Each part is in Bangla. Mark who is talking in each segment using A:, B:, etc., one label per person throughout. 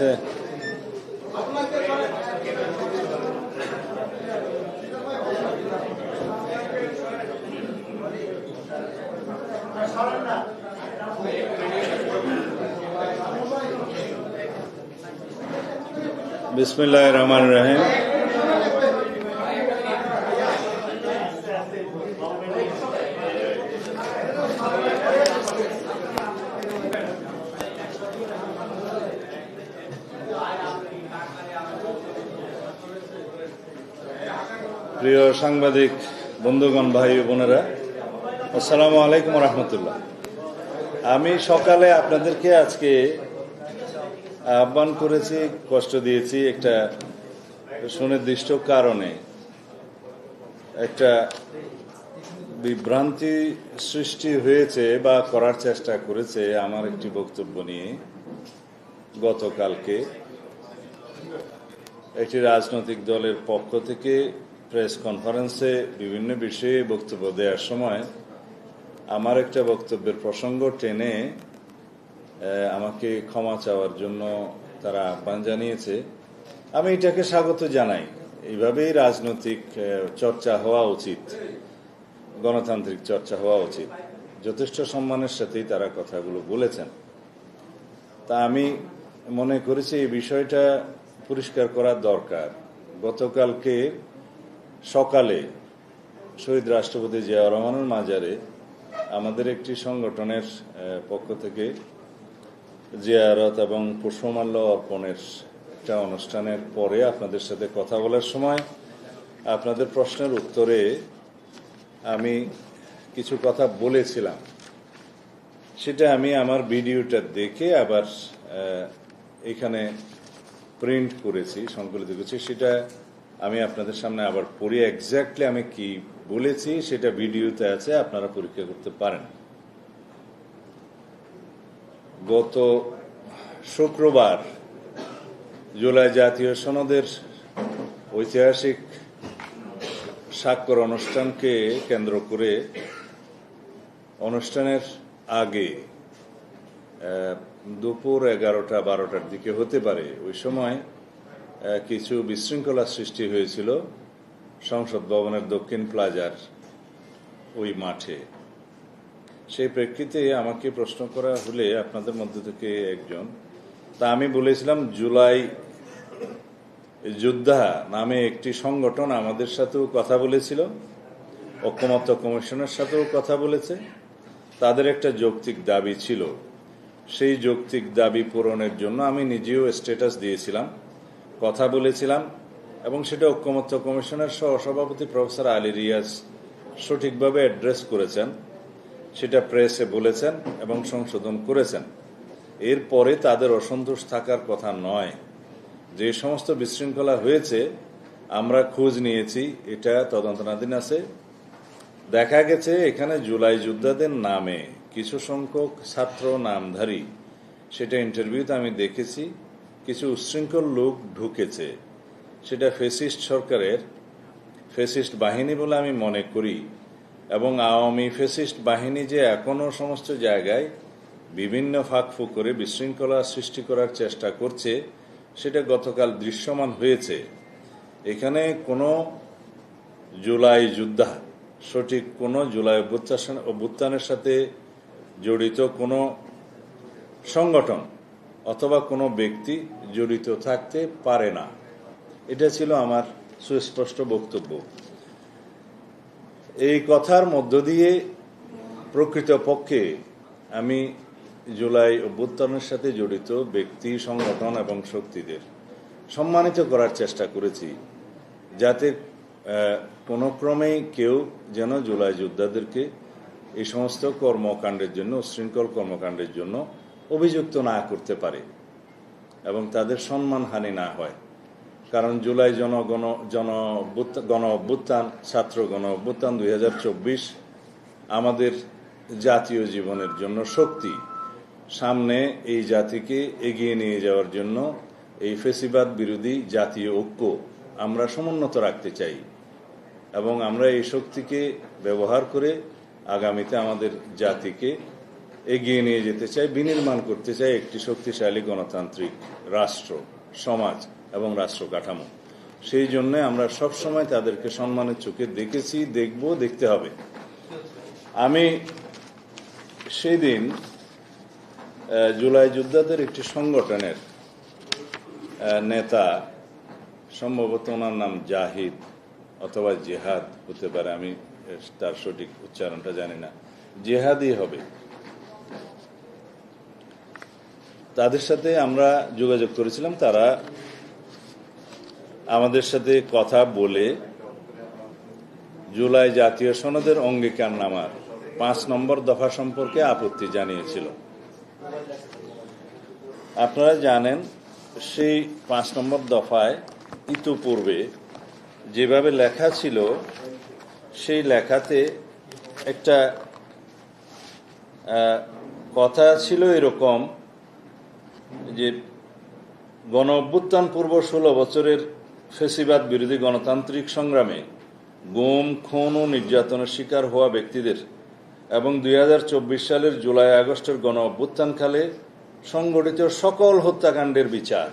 A: से। बिस्मिल्लाह रहमान रहीम সাংবাদিক, বন্ধুগণ, ভাই বোনেরা, আসসালামু আলাইকুম রহমতুল্লাহ। আমি সকালে আপনাদেরকে আজকে আহ্বান করেছি, কষ্ট দিয়েছি একটা সুনির্দিষ্ট কারণে, একটা বিভ্রান্তি সৃষ্টি হয়েছে বা করার চেষ্টা করেছে আমার একটি বক্তব্য নিয়ে গতকালকে। একটি রাজনৈতিক দলের পক্ষ থেকে প্রেস কনফারেন্সে বিভিন্ন বিষয়ে বক্তব্য দেওয়ার সময় আমার একটা বক্তব্যের প্রসঙ্গ টেনে আমাকে ক্ষমা চাওয়ার জন্য তারা আহ্বান জানিয়েছে। আমি এটাকে স্বাগত জানাই। এইভাবেই রাজনৈতিক চর্চা হওয়া উচিত। গণতান্ত্রিক চর্চা হওয়া উচিত। যথেষ্ট সম্মানের সাথেই তারা কথাগুলো বলেছেন। তা আমি মনে করেছি এই বিষয়টা পরিষ্কার করা দরকার। গতকালকে সকালে শহীদ রাষ্ট্রপতি জিয়া রহমানের মাজারে আমাদের একটি সংগঠনের পক্ষ থেকে জিয়ারত এবং পুষ্পমাল্য অর্পণের একটা অনুষ্ঠানের পরে আপনাদের সাথে কথা বলার সময় আপনাদের প্রশ্নের উত্তরে আমি কিছু কথা বলেছিলাম। সেটা আমি আমার ভিডিওটা দেখে আবার এখানে প্রিন্ট করেছি, সংকলিত করেছি। সেটা আমি আপনাদের সামনে আবার পড়ি এক্স্যাক্টলি আমি কি বলেছি, সেটা ভিডিওতে আছে, আপনারা পরীক্ষা করতে পারেন। গত শুক্রবার জুলাই জাতীয় সনদের ঐতিহাসিক স্বাক্ষর অনুষ্ঠানকে কেন্দ্র করে অনুষ্ঠানের আগে দুপুর এগারোটা বারোটার দিকে হতে পারে, ওই সময় কিছু বিশৃঙ্খলা সৃষ্টি হয়েছিল সংসদ ভবনের দক্ষিণ প্লাজার ওই মাঠে। সেই প্রেক্ষিতে আমাকে প্রশ্ন করা হলে আপনাদের মধ্যে থেকে একজন, তা আমি বলেছিলাম, জুলাই যোদ্ধা নামে একটি সংগঠন আমাদের সাথেও কথা বলেছিল, ঐক্যমত্য কমিশনের সাথেও কথা বলেছে। তাদের একটা যৌক্তিক দাবি ছিল। সেই যৌক্তিক দাবি পূরণের জন্য আমি নিজেও স্ট্যাটাস দিয়েছিলাম। কথা বলেছিলাম এবং সেটা ঐক্যমত্য কমিশনের সহ সভাপতি প্রফেসর আলী রিয়াজ সঠিকভাবে অ্যাড্রেস করেছেন, সেটা প্রেসে বলেছেন এবং সংশোধন করেছেন। এরপরে তাদের অসন্তোষ থাকার কথা নয়। যে সমস্ত বিশৃঙ্খলা হয়েছে, আমরা খোঁজ নিয়েছি, এটা তদন্তনাধীন আছে। দেখা গেছে, এখানে জুলাই যোদ্ধাদের নামে কিছু সংখ্যক ছাত্র নামধারী, সেটা ইন্টারভিউতে আমি দেখেছি। কিছু উচ্ছৃঙ্খল লোক ঢুকেছে। সেটা ফেসিস্ট সরকারের, ফেসিস্ট বাহিনী বলে আমি মনে করি এবং আওয়ামী ফেসিস্ট বাহিনী যে এখনও সমস্ত জায়গায় বিভিন্ন ফাঁকফুক করে বিশৃঙ্খলা সৃষ্টি করার চেষ্টা করছে, সেটা গতকাল দৃশ্যমান হয়েছে। এখানে কোনো জুলাই যোদ্ধা, সঠিক কোনো জুলাই অভ্যুত্থান- অভ্যুত্থানের সাথে জড়িত কোনো সংগঠন অথবা কোনো ব্যক্তি জড়িত থাকতে পারে না। এটা ছিল আমার সুস্পষ্ট বক্তব্য। এই কথার মধ্য দিয়ে প্রকৃতপক্ষে আমি জুলাই অভ্যুত্থানের সাথে জড়িত ব্যক্তি, সংগঠন এবং শক্তিদের সম্মানিত করার চেষ্টা করেছি, যাতে কোনো ক্রমেই কেউ যেন জুলাই যোদ্ধাদেরকে এই সমস্ত কর্মকাণ্ডের জন্য উশৃঙ্খল কর্মকাণ্ডের জন্য অভিযুক্ত না করতে পারে এবং তাদের সম্মানহানি না হয়। কারণ জুলাই জনগণ জন গণ অভ্যুত্থান, ছাত্র গণ অভ্যুত্থান দুই আমাদের জাতীয় জীবনের জন্য শক্তি। সামনে এই জাতিকে এগিয়ে নিয়ে যাওয়ার জন্য এই ফেসিবাদ বিরোধী জাতীয় ঐক্য আমরা সমুন্নত রাখতে চাই এবং আমরা এই শক্তিকে ব্যবহার করে আগামীতে আমাদের জাতিকে এগিয়ে নিয়ে যেতে চাই, বিনির্মাণ করতে চাই একটি শক্তিশালী গণতান্ত্রিক রাষ্ট্র, সমাজ এবং রাষ্ট্র কাঠামো। সেই জন্য আমরা সবসময় তাদেরকে সম্মানের চোখে দেখেছি, দেখব, দেখতে হবে। আমি সেই দিন জুলাই যোদ্ধাদের একটি সংগঠনের নেতা, সম্ভবত ওনার নাম জাহিদ অথবা জেহাদ হতে পারে, আমি তার সঠিক উচ্চারণটা জানি না। জেহাদই হবে। তাদের সাথে আমরা যোগাযোগ করেছিলাম, তারা আমাদের সাথে কথা বলে জুলাই জাতীয় সনদের অঙ্গীকার নামার পাঁচ নম্বর দফা সম্পর্কে আপত্তি জানিয়েছিল। আপনারা জানেন, সেই পাঁচ নম্বর দফায় ইতোপূর্বে যেভাবে লেখা ছিল, সেই লেখাতে একটা কথা ছিল এরকম যে গণ অভ্যুত্থান পূর্ব ষোলো বছরের ফেসিবাদ বিরোধী গণতান্ত্রিক সংগ্রামে গুম, খুন ও নির্যাতনের শিকার হওয়া ব্যক্তিদের এবং দুই হাজার চব্বিশ সালের জুলাই আগস্টের গণ অভ্যুত্থানকালে সংগঠিত সকল হত্যাকাণ্ডের বিচার।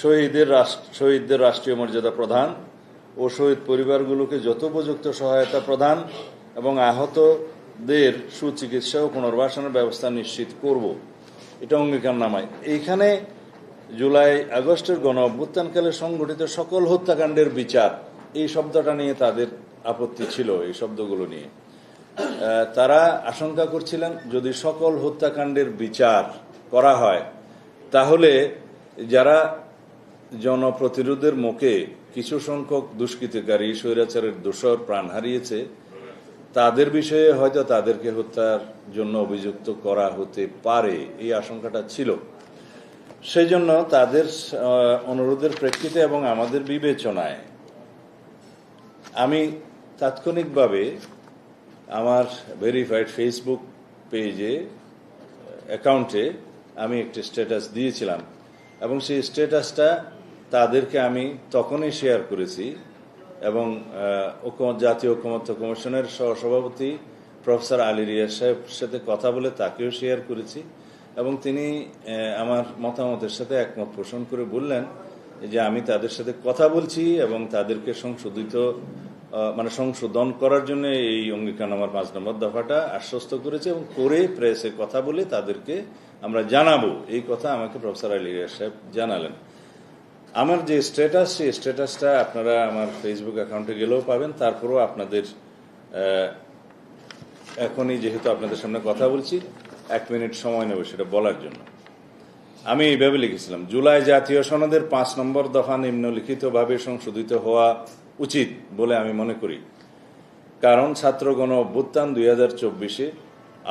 A: শহীদের শহীদদের রাষ্ট্রীয় মর্যাদা প্রদান ও শহীদ পরিবারগুলোকে যথোপযুক্ত সহায়তা প্রদান এবং আহতদের সুচিকিৎসা ও পুনর্বাসনের ব্যবস্থা নিশ্চিত করব। এটা অঙ্গীকার নামায়। এইখানে জুলাই আগস্টের গণ অভ্যুত্থানকালে সংগঠিত সকল হত্যাকাণ্ডের বিচার, এই শব্দটা নিয়ে তাদের আপত্তি ছিল, এই শব্দগুলো নিয়ে। তারা আশঙ্কা করছিলেন, যদি সকল হত্যাকাণ্ডের বিচার করা হয়, তাহলে যারা জনপ্রতিরোধের মুখে কিছু সংখ্যক দুষ্কৃতিকারী, স্বৈরাচারের দোষর প্রাণ হারিয়েছে তাদের বিষয়ে হয়তো তাদেরকে হত্যার জন্য অভিযুক্ত করা হতে পারে, এই আশঙ্কাটা ছিল। সেই জন্য তাদের অনুরোধের প্রেক্ষিতে এবং আমাদের বিবেচনায় আমি তাৎক্ষণিকভাবে আমার ভেরিফাইড ফেসবুক পেজে অ্যাকাউন্টে আমি একটি স্ট্যাটাস দিয়েছিলাম এবং সেই স্ট্যাটাসটা তাদেরকে আমি তখনই শেয়ার করেছি এবং ঐক্যমত জাতীয় ঐক্যমত্য কমিশনের সহসভাপতি প্রফেসর আলী রিয়াজ সাহেবের সাথে কথা বলে তাকেও শেয়ার করেছি এবং তিনি আমার মতামতের সাথে একমত পোষণ করে বললেন যে আমি তাদের সাথে কথা বলছি এবং তাদেরকে সংশোধিত মানে সংশোধন করার জন্য এই অঙ্গীকারনামার পাঁচ নম্বর দফাটা আশ্বস্ত করেছে এবং করে প্রেসে কথা বলে তাদেরকে আমরা জানাব। এই কথা আমাকে প্রফেসর আলী সাহেব জানালেন। আমার যে স্ট্যাটাস সেই স্ট্যাটাসটা আপনারা আমার ফেসবুক অ্যাকাউন্টে গেলেও পাবেন। তারপরেও আপনাদের এখনই যেহেতু আপনাদের সামনে কথা বলছি, এক মিনিট সময় নেব সেটা বলার জন্য। আমি এইভাবে লিখেছিলাম, জুলাই জাতীয় সনদের পাঁচ নম্বর দফা নিম্নলিখিতভাবে সংশোধিত হওয়া উচিত বলে আমি মনে করি। কারণ ছাত্রগণ অভ্যুত্থান দুই হাজার চব্বিশে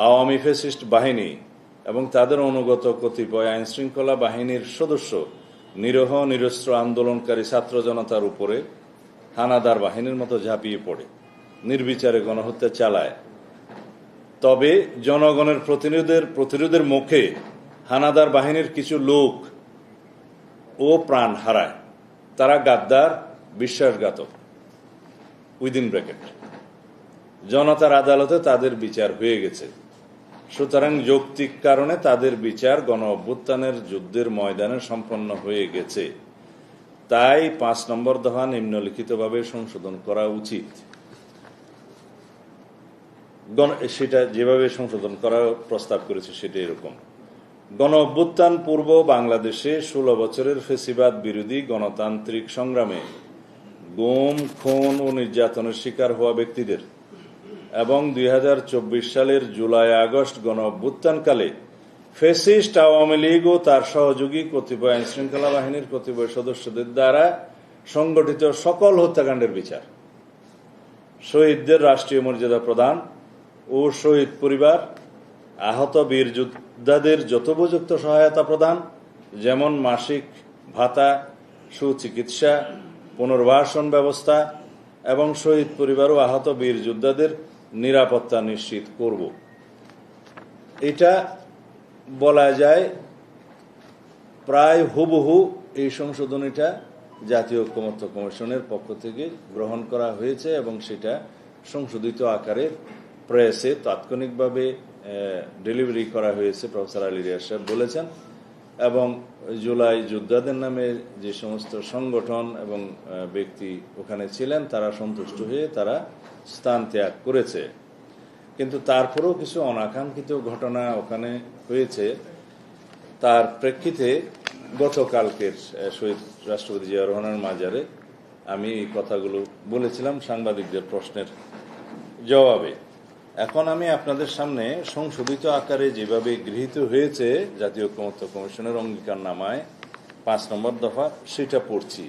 A: আওয়ামী ফেসিস্ট বাহিনী এবং তাদের অনুগত কতিপয় আইনশৃঙ্খলা বাহিনীর সদস্য নিরহ নিরস্ত্র আন্দোলনকারী ছাত্র জনতার উপরে হানাদার বাহিনীর মতো ঝাঁপিয়ে পড়ে, নির্বিচারে গণহত্যা চালায়। তবে জনগণের প্রতিরোধের প্রতিরোধের মুখে হানাদার বাহিনীর কিছু লোক ও প্রাণ হারায়। তারা গাদ্দার, বিশ্বাসঘাতক। Within bracket. জনতার আদালতে তাদের বিচার হয়ে গেছে। সুতরাং যৌক্তিক কারণে তাদের বিচার গণ অভ্যুত্থানের যুদ্ধের ময়দানে সম্পন্ন হয়ে গেছে। তাই পাঁচ নম্বর দফা নিম্নলিখিতভাবে সংশোধন করা উচিত। সেটা যেভাবে সংশোধন করার প্রস্তাব করেছে সেটা এরকম। গণ অভ্যুত্থান পূর্ব বাংলাদেশে ষোলো বছরের ফেসিবাদ বিরোধী গণতান্ত্রিক সংগ্রামে গুম, খুন ও নির্যাতনের শিকার হওয়া ব্যক্তিদের এবং দুই হাজার চব্বিশ সালের জুলাই আগস্ট গণ অভ্যুত্থানকালে ফেসিস্ট আওয়ামী লীগ ও তার সহযোগী কতিপয় আইনশৃঙ্খলা বাহিনীর কতিপয় সদস্যদের দ্বারা সংগঠিত সকল হত্যাকাণ্ডের বিচার। শহীদদের রাষ্ট্রীয় মর্যাদা প্রদান ও শহীদ পরিবার, আহত বীর যোদ্ধাদের যথোপযুক্ত সহায়তা প্রদান, যেমন মাসিক ভাতা, সুচিকিৎসা, পুনর্বাসন ব্যবস্থা এবং শহীদ পরিবার ও আহত বীর যোদ্ধাদের নিরাপত্তা নিশ্চিত করব। এটা বলা যায় প্রায় হুবহু এই সংশোধনীটা জাতীয় ঐক্যমত্য কমিশনের পক্ষ থেকে গ্রহণ করা হয়েছে এবং সেটা সংশোধিত আকারে প্রেসে তাৎক্ষণিকভাবে ডেলিভারি করা হয়েছে, প্রফেসর আলী রিয়াজ সাহেব বলেছেন। এবং জুলাই যোদ্ধাদের নামে যে সমস্ত সংগঠন এবং ব্যক্তি ওখানে ছিলেন, তারা সন্তুষ্ট হয়ে তারা স্থান ত্যাগ করেছে। কিন্তু তারপরেও কিছু অনাকাঙ্ক্ষিত ঘটনা ওখানে হয়েছে। তার প্রেক্ষিতে গতকালকের শহীদ রাষ্ট্রপতি জিয়া রহমানের মাজারে আমি এই কথাগুলো বলেছিলাম সাংবাদিকদের প্রশ্নের জবাবে। এখন আমি আপনাদের সামনে সংশোধিত আকারে যেভাবে গৃহীত হয়েছে জাতীয় ঐক্যমত্য কমিশনের অঙ্গীকার নামায় পাঁচ নম্বর দফা সেটা পড়ছি।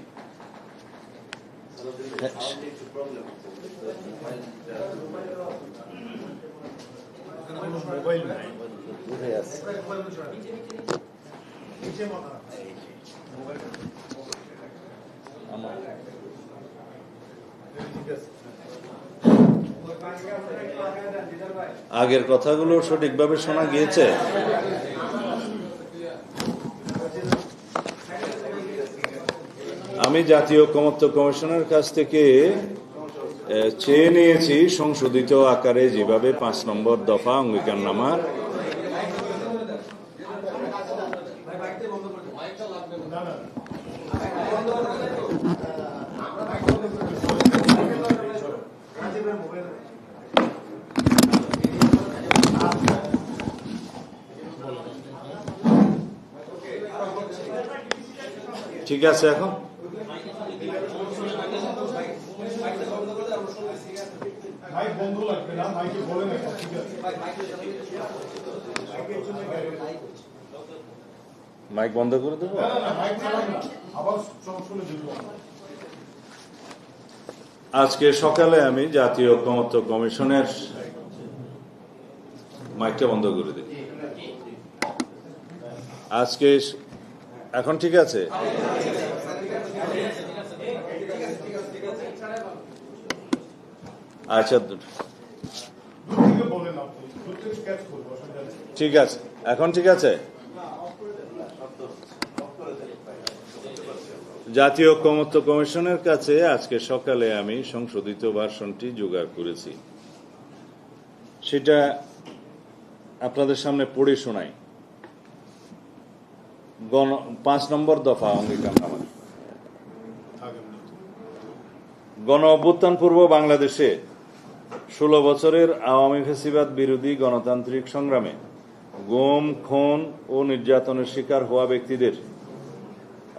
A: আগের কথাগুলো সঠিকভাবে শোনা গিয়েছে? আমি জাতীয় ঐক্যমত্য কমিশনের কাছ থেকে চেয়ে নিয়েছি সংশোধিত আকারে যেভাবে পাঁচ নম্বর দফা অঙ্গীকারনামার
B: না না
A: ঠিক আছে এখন
B: মাইক বন্ধ লাগবে না মাইকে বলে না ঠিক আছে
A: মাইক বন্ধ করে দেবো? আজকে সকালে আমি জাতীয় ঐক্যমত্য কমিশনের মাইকটা বন্ধ করে দিই। আজকে এখন ঠিক আছে? আচ্ছা ঠিক আছে। এখন ঠিক আছে? জাতীয় ঐক্যমত্য কমিশনের কাছে আজকে সকালে আমি সংশোধিত ভার্সনটি জোগাড় করেছি। সেটা আপনাদের সামনে পড়ে শোনাই। গণ, পাঁচ নম্বর দফা অঙ্গীকারনামা গণ অভ্যুত্থান পূর্ব বাংলাদেশে ষোলো বছরের আওয়ামী ফেসিবাদ বিরোধী গণতান্ত্রিক সংগ্রামে গুম, খুন ও নির্যাতনের শিকার হওয়া ব্যক্তিদের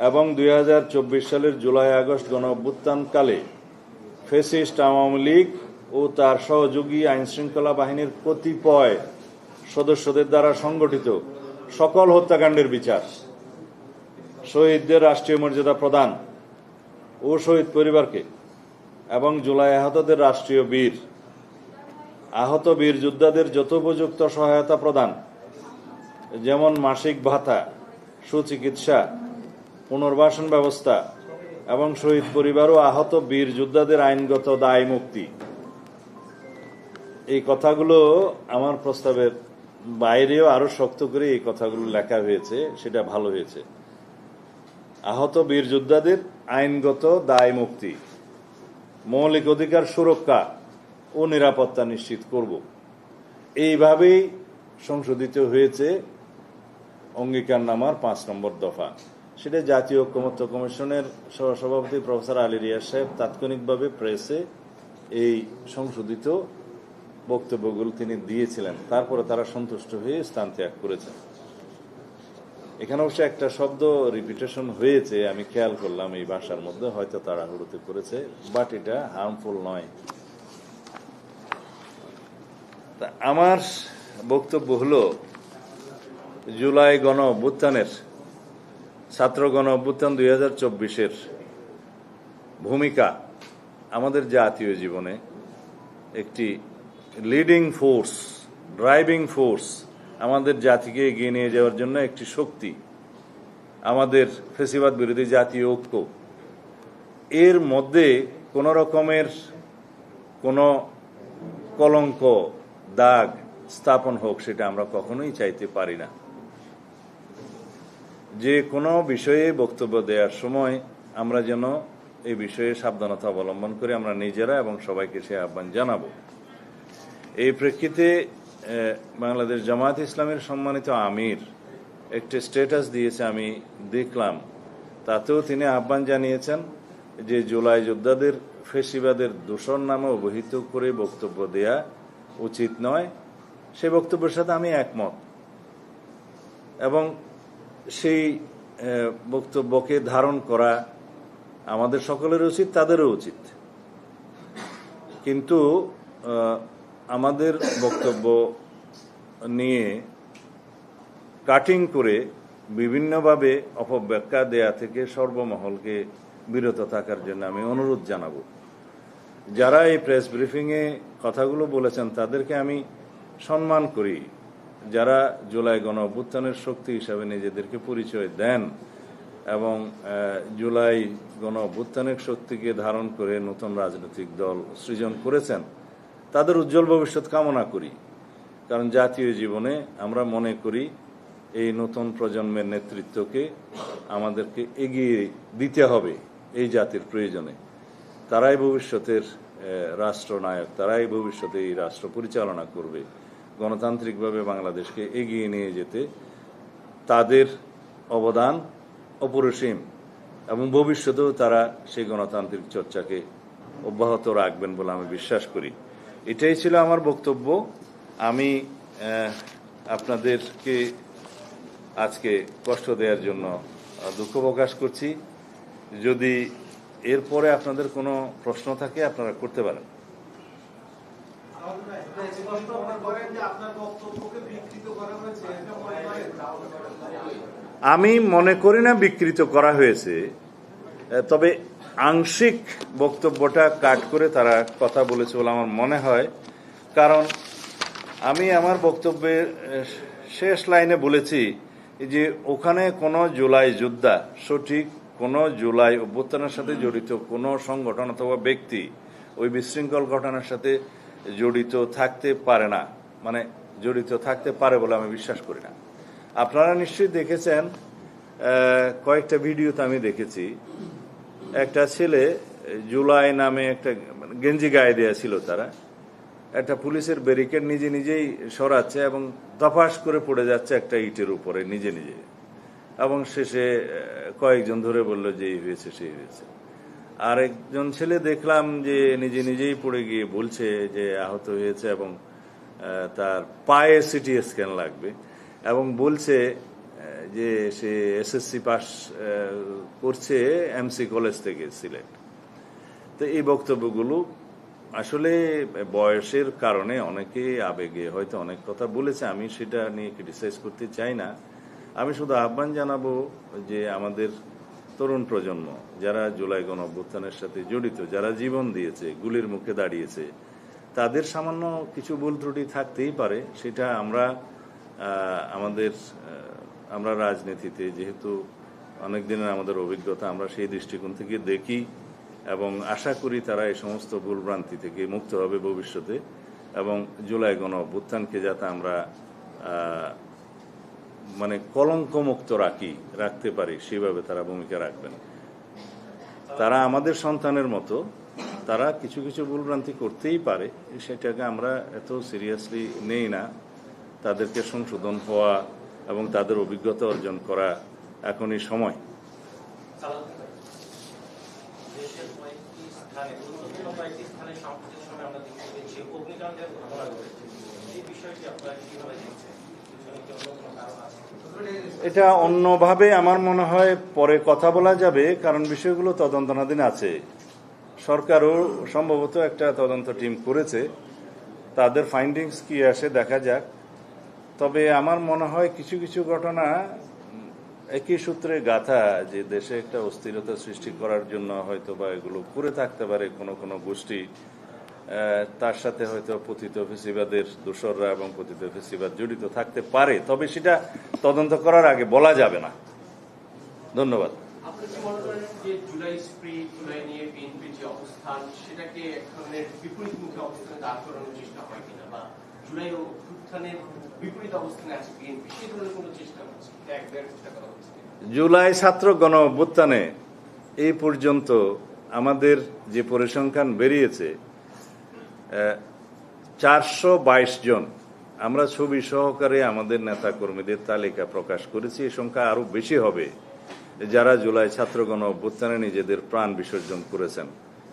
A: এবং দুই হাজার চব্বিশ সালের জুলাই আগস্ট গণ অভ্যুত্থানকালে ফেসিস্ট আওয়ামী লীগ ও তার সহযোগী আইনশৃঙ্খলা বাহিনীর কতিপয় সদস্যদের দ্বারা সংগঠিত সকল হত্যাকাণ্ডের বিচার। শহীদদের রাষ্ট্রীয় মর্যাদা প্রদান ও শহীদ পরিবারকে এবং জুলাই আহতদের রাষ্ট্রীয় বীর। আহত বীর যোদ্ধাদের যথোপযুক্ত সহায়তা প্রদান, যেমন মাসিক ভাতা, সুচিকিৎসা পুনর্বাসন ব্যবস্থা এবং শহীদ পরিবার ও আহত বীর যোদ্ধাদের আইনগত দায় মুক্তি। এই কথাগুলো আমার প্রস্তাবের বাইরেও আরও শক্ত করে এই কথাগুলো লেখা হয়েছে, সেটা ভালো হয়েছে। আহত বীর যোদ্ধাদের আইনগত দায় মুক্তি, মৌলিক অধিকার সুরক্ষা ও নিরাপত্তা নিশ্চিত করব। এইভাবেই সংশোধিত হয়েছে অঙ্গীকার নামার পাঁচ নম্বর দফা। সেটা জাতীয় ঐক্যমত্য কমিশনের সহসভাপতি প্রফেসর আলী রিয়া সাহেব তাৎক্ষণিকভাবে প্রেসে এই সংশোধিত বক্তব্যগুলো তিনি দিয়েছিলেন। তারপরে তারা সন্তুষ্ট হয়ে স্থান ত্যাগ করেছেন। এখানে অবশ্য একটা শব্দ রিপিটেশন হয়েছে, আমি খেয়াল করলাম এই ভাষার মধ্যে, হয়তো তাড়াহুড়োতে করেছে বাট এটা হার্মফুল নয়। আমার বক্তব্য হলো, জুলাই গণ অভ্যুত্থানের ছাত্র গণ অভ্যুত্থান দুই হাজার চব্বিশের ভূমিকা আমাদের জাতীয় জীবনে একটি লিডিং ফোর্স ড্রাইভিং ফোর্স আমাদের জাতিকে এগিয়ে নিয়ে যাওয়ার জন্য একটি শক্তি আমাদের ফেসিবাদ বিরোধী জাতীয় ঐক্য। এর মধ্যে কোন রকমের কোনো কলঙ্ক, দাগ স্থাপন হোক সেটা আমরা কখনোই চাইতে পারি না। যে কোনো বিষয়ে বক্তব্য দেওয়ার সময় আমরা যেন এই বিষয়ে সাবধানতা অবলম্বন করে আমরা নিজেরা এবং সবাইকে সে আহ্বান জানাব। এই প্রেক্ষিতে বাংলাদেশ জামায়াত ইসলামের সম্মানিত আমির একটি স্ট্যাটাস দিয়েছে আমি দেখলাম। তাতেও তিনি আহ্বান জানিয়েছেন যে জুলাই যোদ্ধাদের ফেসিবাদের দূষণ নামে অবহিত করে বক্তব্য দেয়া উচিত নয়। সে বক্তব্যের সাথে আমি একমত। এবং সেই বক্তব্যকে ধারণ করা আমাদের সকলের উচিত, তাদেরও উচিত। কিন্তু আমাদের বক্তব্য নিয়ে কাটিং করে বিভিন্নভাবে অপব্যাখ্যা দেয়া থেকে সর্বমহলকে বিরত থাকার জন্য আমি অনুরোধ জানাব। যারা এই প্রেস ব্রিফিংয়ে কথাগুলো বলেছেন, তাদেরকে আমি সম্মান করি। যারা জুলাই গণ অভ্যুত্থানের শক্তি হিসাবে নিজেদেরকে পরিচয় দেন এবং জুলাই গণ অভ্যুত্থানের শক্তিকে ধারণ করে নতুন রাজনৈতিক দল সৃজন করেছেন, তাদের উজ্জ্বল ভবিষ্যৎ কামনা করি। কারণ জাতীয় জীবনে আমরা মনে করি এই নতুন প্রজন্মের নেতৃত্বকে আমাদেরকে এগিয়ে দিতে হবে এই জাতির প্রয়োজনে। তারাই ভবিষ্যতের রাষ্ট্রনায়ক, তারাই ভবিষ্যতে এই রাষ্ট্র পরিচালনা করবে। গণতান্ত্রিকভাবে বাংলাদেশকে এগিয়ে নিয়ে যেতে তাদের অবদান অপরিসীম এবং ভবিষ্যতেও তারা সেই গণতান্ত্রিক চর্চাকে অব্যাহত রাখবেন বলে আমি বিশ্বাস করি। এটাই ছিল আমার বক্তব্য। আমি আপনাদেরকে আজকে কষ্ট দেওয়ার জন্য দুঃখ প্রকাশ করছি। যদি এরপরে আপনাদের কোনো প্রশ্ন থাকে, আপনারা করতে পারেন
C: স্পষ্ট আপনার করেন যে আপনার বক্তব্যকে বিকৃত করা হয়েছে এটা মনে করেন
A: আমি মনে করি না বিকৃত করা হয়েছে। তবে আংশিক বক্তব্যটা কাট করে তারা কথা বলেছে বলে আমার মনে হয়। কারণ আমি আমার বক্তব্যের শেষ লাইনে বলেছি যে ওখানে কোনো জুলাই যোদ্ধা, সঠিক কোনো জুলাই অভ্যুত্থানের সাথে জড়িত কোনো সংগঠন অথবা ব্যক্তি ওই বিশৃঙ্খল ঘটনার সাথে জড়িত থাকতে পারে না। মানে জড়িত থাকতে পারে বলে আমি বিশ্বাস করি না। আপনারা নিশ্চয়ই দেখেছেন কয়েকটা ভিডিওতে আমি দেখেছি। একটা ছেলে জুলাই নামে একটা গেঞ্জি গায়ে দেয়া ছিল তারা। একটা পুলিশের ব্যারিকেড নিজে নিজেই সরাচ্ছে এবং দফাস করে পড়ে যাচ্ছে একটা ইটের উপরে নিজে নিজে। এবং শেষে কয়েকজন ধরে বলল যে এই হয়েছে, সেই হয়েছে। আর একজন ছেলে দেখলাম যে নিজে নিজেই পড়ে গিয়ে বলছে যে আহত হয়েছে এবং তার পায়ে সিটি স্ক্যান লাগবে এবং বলছে যে সে এসএসসি পাস করছে এমসি কলেজ থেকে সিলেট। তো এই বক্তব্যগুলো আসলে বয়সের কারণে অনেকে আবেগে হয়তো অনেক কথা বলেছে, আমি সেটা নিয়ে ক্রিটিসাইজ করতে চাই না। আমি শুধু আহ্বান জানাব যে আমাদের তরুণ প্রজন্ম, যারা জুলাই গণ অভ্যুত্থানের সাথে জড়িত, যারা জীবন দিয়েছে, গুলির মুখে দাঁড়িয়েছে, তাদের সামান্য কিছু ভুল ত্রুটি থাকতেই পারে। সেটা আমরা আমাদের আমরা রাজনীতিতে যেহেতু অনেক দিনের আমাদের অভিজ্ঞতা, আমরা সেই দৃষ্টিকোণ থেকে দেখি এবং আশা করি তারা এই সমস্ত ভুলভ্রান্তি থেকে মুক্ত হবে ভবিষ্যতে এবং জুলাই গণ অভ্যুত্থানকে যাতে আমরা মানে কলঙ্ক মুক্ত রাখি, রাখতে পারি সেভাবে তারা ভূমিকা রাখবেন। তারা আমাদের সন্তানের মতো, তারা কিছু কিছু ভুলভ্রান্তি করতেই পারে, সেটাকে আমরা এত সিরিয়াসলি নেই না। তাদেরকে সংশোধন হওয়া এবং তাদের অভিজ্ঞতা অর্জন করা এখনই সময়।
D: বিষয়টি কীভাবে দেখছেন
A: এটা অন্যভাবে আমার মনে হয় পরে কথা বলা যাবে, কারণ বিষয়গুলো তদন্তনাধীন আছে। সরকারও সম্ভবত একটা তদন্ত টিম করেছে। তাদের ফাইন্ডিংস কি আসে দেখা যাক। তবে আমার মনে হয় কিছু কিছু ঘটনা একই সূত্রে গাথা, যে দেশে একটা অস্থিরতা সৃষ্টি করার জন্য হয়তো বা এগুলো করে থাকতে পারে কোনো কোনো গোষ্ঠী। তার সাথে হয়তো পতিত ফেসিবাদের দোসররা এবং পতিত ফেসিবাদ জড়িত থাকতে পারে তবে সেটা তদন্ত করার আগে বলা যাবে না। ধন্যবাদ?
E: জুলাই
A: ছাত্র গণ অভ্যুত্থানে এই পর্যন্ত আমাদের যে পরিসংখ্যান বেরিয়েছে চারশো বাইশ জন। আমরা ছবি সহকারে আমাদের নেতা কর্মীদের তালিকা প্রকাশ করেছি। এই সংখ্যা আরও বেশি হবে যারা জুলাই ছাত্রগণ অভ্যুত্থানে নিজেদের প্রাণ বিসর্জন করেছেন,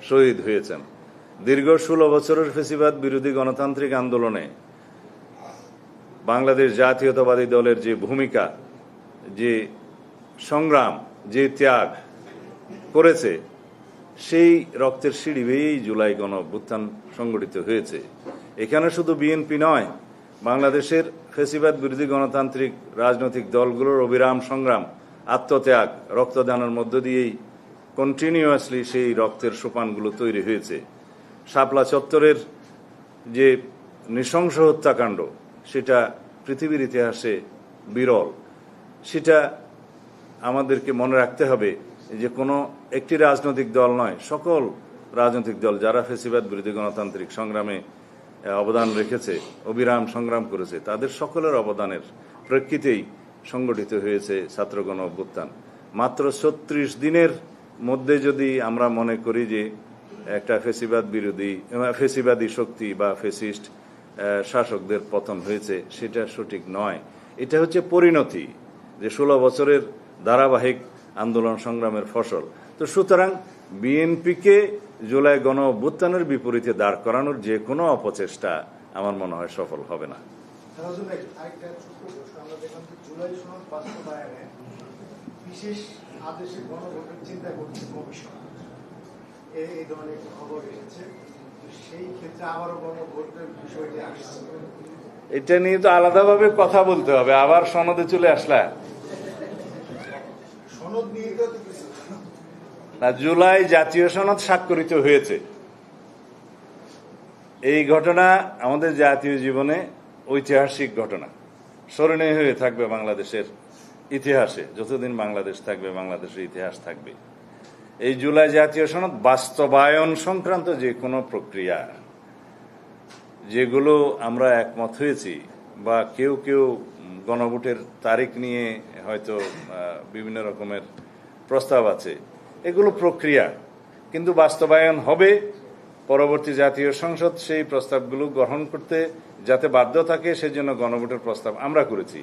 A: শহীদ হয়েছেন। দীর্ঘ ষোলো বছরের ফেসিবাদ বিরোধী গণতান্ত্রিক আন্দোলনে বাংলাদেশ জাতীয়তাবাদী দলের যে ভূমিকা, যে সংগ্রাম, যে ত্যাগ করেছে সেই রক্তের সিঁড়ি বেয়েই জুলাই গণ অভ্যুত্থান সংগঠিত হয়েছে। এখানে শুধু বিএনপি নয়, বাংলাদেশের ফেসিবাদ বিরোধী গণতান্ত্রিক রাজনৈতিক দলগুলোর অবিরাম সংগ্রাম, আত্মত্যাগ, রক্তদানের মধ্য দিয়েই কন্টিনিউয়াসলি সেই রক্তের সোপানগুলো তৈরি হয়েছে। শাপলা চত্বরের যে নৃশংস হত্যাকাণ্ড, সেটা পৃথিবীর ইতিহাসে বিরল। সেটা আমাদেরকে মনে রাখতে হবে যে কোনো একটি রাজনৈতিক দল নয়, সকল রাজনৈতিক দল, যারা ফেসিবাদ বিরোধী গণতান্ত্রিক সংগ্রামে অবদান রেখেছে, অবিরাম সংগ্রাম করেছে, তাদের সকলের অবদানের প্রেক্ষিতেই সংগঠিত হয়েছে ছাত্রগণ অভ্যুত্থান। মাত্র ছত্রিশ দিনের মধ্যে যদি আমরা মনে করি যে একটা ফেসিবাদ বিরোধী ফেসিবাদী শক্তি বা ফেসিস্ট শাসকদের পতন হয়েছে, সেটা সঠিক নয়। এটা হচ্ছে পরিণতি যে ষোলো বছরের ধারাবাহিক আন্দোলন সংগ্রামের ফসল। তো সুতরাং বিএনপিকে জুলাই গণ অভ্যুত্থানের বিপরীতে দাঁড় করানোর যে কোনো অপচেষ্টা আমার মনে হয় সফল হবে না।
C: তাহলে ভাই, আরেকটা ছোট্ট প্রশ্ন। আমরা দেখলাম যে জুলাই সনদ বাস্তবায়নে বিশেষ আদেশে গণভোটের চিন্তা করছে কমিশন। এই এই ধরনের খবর এসেছে। সেই ক্ষেত্রে আবারও গণভোটের বিষয়টি আসছে।
A: এটা নিয়ে তো আলাদাভাবে কথা বলতে হবে। আবার সনদে চলে আসলা। না, জুলাই জাতীয় সনদ স্বাক্ষরিত হয়েছে। এই ঘটনা আমাদের জাতীয় জীবনে ঐতিহাসিক ঘটনা। স্মরণীয় হয়ে থাকবে বাংলাদেশের ইতিহাসে। যতদিন বাংলাদেশ থাকবে, বাংলাদেশের ইতিহাস থাকবে। এই জুলাই জাতীয় সনদ বাস্তবায়ন সংক্রান্ত যে কোনো প্রক্রিয়া, যেগুলো আমরা একমত হয়েছি বা কেউ কেউ গণভোটের তারিখ নিয়ে হয়তো বিভিন্ন রকমের প্রস্তাব আছে। এগুলো প্রক্রিয়া। কিন্তু বাস্তবায়ন হবে। পরবর্তী জাতীয় সংসদ সেই প্রস্তাবগুলো গ্রহণ করতে যাতে বাধ্য থাকে, সেজন্য গণভোটের প্রস্তাব আমরা করেছি।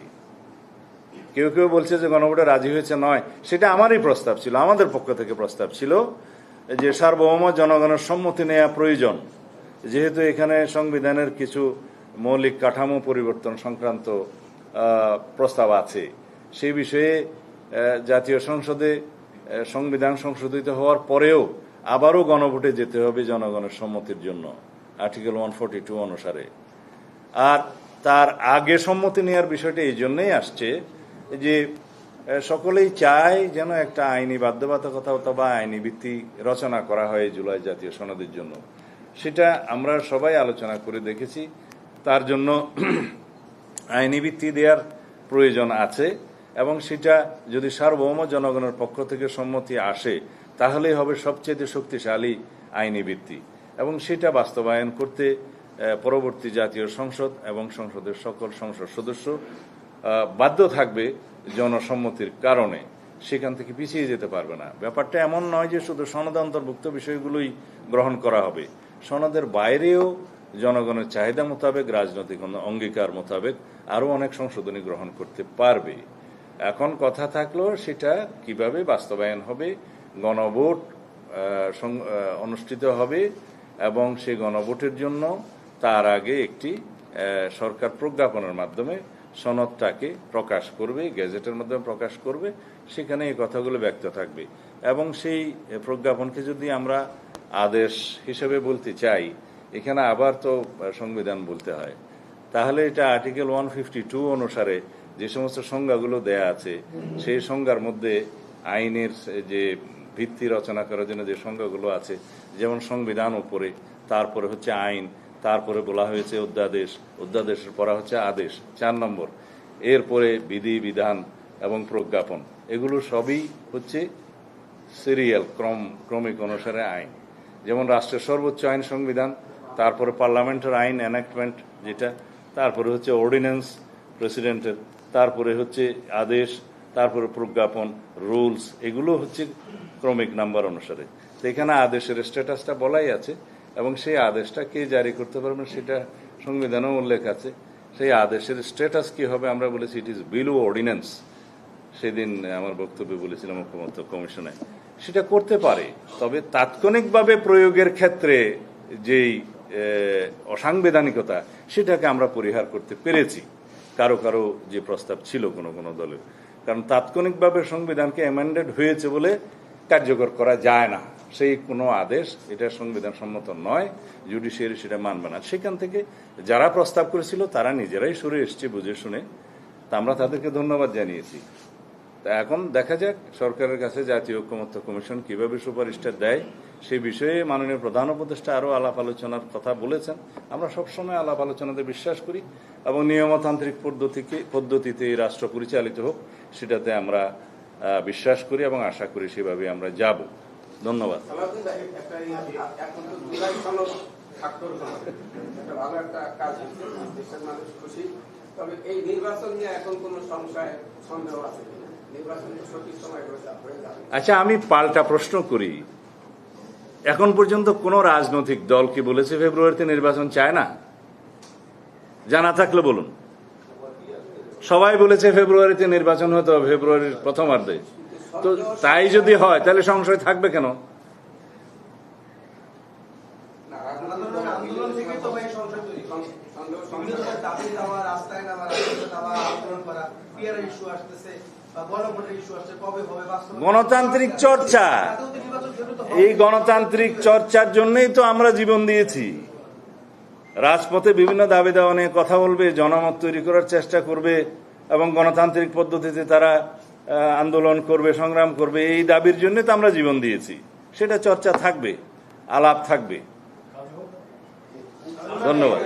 A: কেউ কেউ বলছে যে গণভোটে রাজি হয়েছে নয়, সেটা আমারই প্রস্তাব ছিল, আমাদের পক্ষ থেকে প্রস্তাব ছিল যে সার্বভৌম জনগণের সম্মতি নেওয়া প্রয়োজন। যেহেতু এখানে সংবিধানের কিছু মৌলিক কাঠামো পরিবর্তন সংক্রান্ত প্রস্তাব আছে। সেই বিষয়ে জাতীয় সংসদে সংবিধান সংশোধিত হওয়ার পরেও আবারও গণভোটে যেতে হবে জনগণের সম্মতির জন্য, আর্টিকেল ওয়ান ফোর্টি টু অনুসারে। আর তার আগে সম্মতি নেওয়ার বিষয়টা এই জন্যই আসছে যে সকলেই চায় যেন একটা আইনি বাধ্যবাধকতা অথবা আইনি ভিত্তি রচনা করা হয় জুলাই জাতীয় সনদের জন্য। সেটা আমরা সবাই আলোচনা করে দেখেছি। তার জন্য আইনি ভিত্তি দেওয়ার প্রয়োজন আছে এবং সেটা যদি সার্বভৌম জনগণের পক্ষ থেকে সম্মতি আসে, তাহলেই হবে সবচেয়ে শক্তিশালী আইনি ভিত্তি। এবং সেটা বাস্তবায়ন করতে পরবর্তী জাতীয় সংসদ এবং সংসদের সকল সংসদ সদস্য বাধ্য থাকবে জনসম্মতির কারণে। সেখান থেকে পিছিয়ে যেতে পারবে না। ব্যাপারটা এমন নয় যে শুধু সনদ অন্তর্ভুক্ত বিষয়গুলোই গ্রহণ করা হবে। সনদের বাইরেও জনগণের চাহিদা মোতাবেক, রাজনৈতিক অঙ্গীকার মোতাবেক আরও অনেক সংশোধনী গ্রহণ করতে পারবে। এখন কথা থাকল সেটা কীভাবে বাস্তবায়ন হবে, গণভোট অনুষ্ঠিত হবে এবং সেই গণভোটের জন্য তার আগে একটি সরকার প্রজ্ঞাপনের মাধ্যমে সনদটাকে প্রকাশ করবে, গেজেটের মাধ্যমে প্রকাশ করবে, সেখানে এই কথাগুলো ব্যক্ত থাকবে। এবং সেই প্রজ্ঞাপনকে যদি আমরা আদেশ হিসেবে বলতে চাই এখানে আবার তো সংবিধান বলতে হয়। তাহলে এটা আর্টিকেল ওয়ান ফিফটি টু অনুসারে যে সমস্ত সংজ্ঞাগুলো দেয়া আছে, সেই সংজ্ঞার মধ্যে আইনের যে ভিত্তি রচনা করার জন্য যে সংজ্ঞাগুলো আছে, যেমন সংবিধান উপরে, তারপরে হচ্ছে আইন, তারপরে বলা হয়েছে অধ্যাদেশ অধ্যাদেশের পরা হচ্ছে আদেশ, চার নম্বর। এরপরে বিধি, বিধান এবং প্রজ্ঞাপন, এগুলো সবই হচ্ছে সিরিয়াল, ক্রম, ক্রমিক অনুসারে আইন। যেমন রাষ্ট্রের সর্বোচ্চ আইন সংবিধান তারপরে পার্লামেন্টের আইন এনাক্টমেন্ট যেটা, তারপরে হচ্ছে অর্ডিন্যান্স প্রেসিডেন্টের তারপরে হচ্ছে আদেশ, তারপরে প্রজ্ঞাপন রুলস এগুলো হচ্ছে ক্রমিক নাম্বার অনুসারে। তো এখানে আদেশের স্ট্যাটাসটা বলাই আছে, এবং সেই আদেশটা কে জারি করতে পারবেন সেটা সংবিধানেও উল্লেখ আছে। সেই আদেশের স্ট্যাটাস কি হবে আমরা বলেছি ইট ইজ বিলো অর্ডিন্যান্স সেদিন আমার বক্তব্যে বলেছিলাম ঐক্যমত্য কমিশনে। সেটা করতে পারে, তবে তাৎক্ষণিকভাবে প্রয়োগের ক্ষেত্রে যেই অসাংবিধানিকতা, সেটাকে আমরা পরিহার করতে পেরেছি। কারও কারও যে প্রস্তাব ছিল কোনো কোনো দলের। কারণ তাৎক্ষণিকভাবে সংবিধানকে অ্যামেন্ডেড হয়েছে বলে কার্যকর করা যায় না। সেই কোনো আদেশ, এটা সংবিধান সম্মত নয় জুডিশিয়ারি সেটা মানবে না। সেখান থেকে যারা প্রস্তাব করেছিল, তারা নিজেরাই সরে এসছে বুঝে শুনে। তা আমরা তাদেরকে ধন্যবাদ জানিয়েছি। এখন দেখা যাক সরকারের কাছে জাতীয় ঐক্যমত্য কমিশন কীভাবে সুপারিশটা দেয় সেই বিষয়ে মাননীয় প্রধান উপদেষ্টা আরও আলাপ আলোচনার কথা বলেছেন। আমরা সবসময় আলাপ আলোচনাতে বিশ্বাস করি এবং নিয়মতান্ত্রিক পদ্ধতিকে পদ্ধতিতে রাষ্ট্র পরিচালিত হোক, সেটাতে আমরা বিশ্বাস করি এবং আশা করি সেভাবে আমরা যাব। ধন্যবাদ।
F: তবে এই নির্বাচন নিয়ে এখন কোনো সংশয়, সন্দেহ আছে হয়ে- হয়ে
A: আচ্ছা আমি পাল্টা প্রশ্ন করি এখন পর্যন্ত কোন রাজনৈতিক দল কি বলেছে ফেব্রুয়ারিতে নির্বাচন চায় না জানা থাকলে বলুন সবাই বলেছে ফেব্রুয়ারিতে নির্বাচন হতে হবে ফেব্রুয়ারির প্রথমার্ধে তো তাই যদি হয় তাহলে সংশয় থাকবে কেন
G: রাস্তায় নামা আন্দোলন করা ইস্যু আসতেছে
A: গণতান্ত্রিক চর্চা। এই গণতান্ত্রিক চর্চার জন্যই তো আমরা জীবন দিয়েছি। রাজপথে বিভিন্ন দাবি দেওয়া নিয়ে কথা বলবে জনমত তৈরি করার চেষ্টা করবে এবং গণতান্ত্রিক পদ্ধতিতে তারা আন্দোলন করবে সংগ্রাম করবে এই দাবির জন্য তো আমরা জীবন দিয়েছি। সেটা চর্চা থাকবে আলাপ থাকবে। ধন্যবাদ।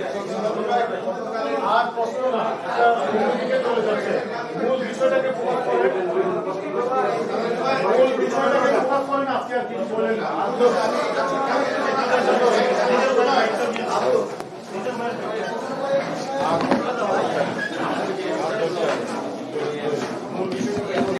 B: आप